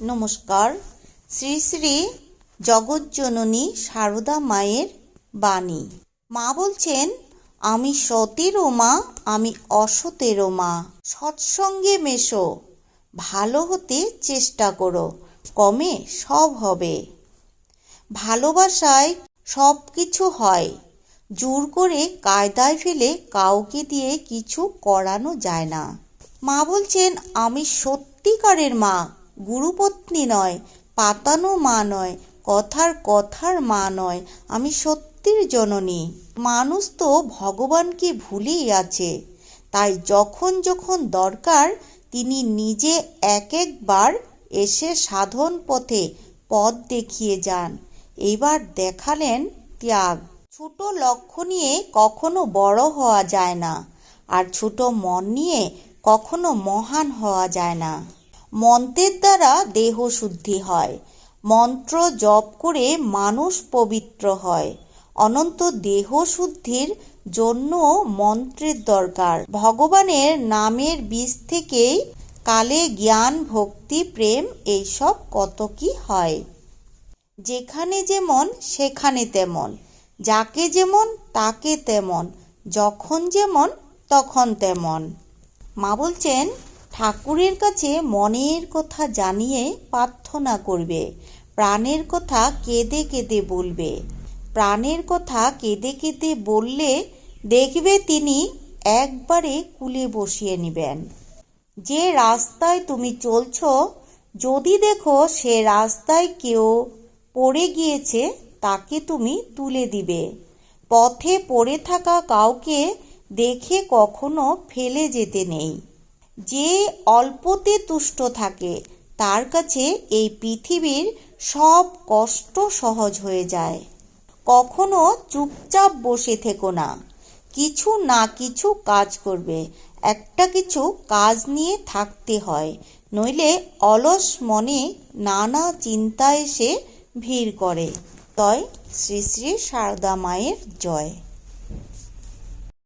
নমস্কার। শ্রী শ্রী জগজ্জননী সারদা মায়ের বাণী। মা বলছেন, আমি সতেরও মা, আমি অসতেরও মা। সৎসঙ্গে মেশো, ভালো হতে চেষ্টা করো, কমে সব হবে। ভালোবাসায় সব কিছু হয়, জোর করে কায়দায় ফেলে কাউকে দিয়ে কিছু করানো যায় না। মা বলছেন, আমি সত্যিকারের মা গুরুপত্নী নয়, পাতানো মা নয়, কথার কথার মা নয়, আমি সত্যির জননী। মানুষ তো ভগবানকে ভুলেই আছে, তাই যখন যখন দরকার, তিনি নিজে এক একবার এসে সাধন পথে পথ দেখিয়ে যান। এবার দেখালেন ত্যাগ। ছোট লক্ষ্য নিয়ে কখনো বড় হওয়া যায় না, আর ছোট মন নিয়ে কখনো মহান হওয়া যায় না। মন্ত্রের দ্বারা দেহ শুদ্ধি হয়। মন্ত্র জপ করে মানুষ পবিত্র হয়। অনন্ত দেহ শুদ্ধির জন্য মন্ত্রের দরকার। ভগবানের নামের বীজ থেকেই কালে জ্ঞান, ভক্তি, প্রেম এইসব কত কি হয়। যেখানে যেমন, সেখানে তেমন। যাকে যেমন, তাকে তেমন। যখন যেমন, তখন তেমন। মা বলছেন ঠাকুরের কাছে মনের কথা জানিয়ে প্রার্থনা করবে। প্রাণের কথা কেঁদে কেঁদে বলবে। প্রাণের কথা কেঁদে কেঁদে বললে দেখবে তিনি একবারে কুলে বসিয়ে নেবেন। যে রাস্তায় তুমি চলছ, যদি দেখো সে রাস্তায় কেউ পড়ে গিয়েছে, তাকে তুমি তুলে দিবে। পথে পড়ে থাকা কাউকে দেখে কখনো ফেলে যেতে নেই। যে অল্পতে তুষ্ট থাকে, তার কাছে এই পৃথিবীর সব কষ্ট সহজ হয়ে যায়। কখনো চুপচাপ বসে থেকো না। কিছু না কিছু কাজ করবে। একটা কিছু কাজ নিয়ে থাকতে হয়। নইলে অলস মনে নানা চিন্তা এসে ভিড় করে। তয় শ্রী শ্রী সারদা মায়ের জয়।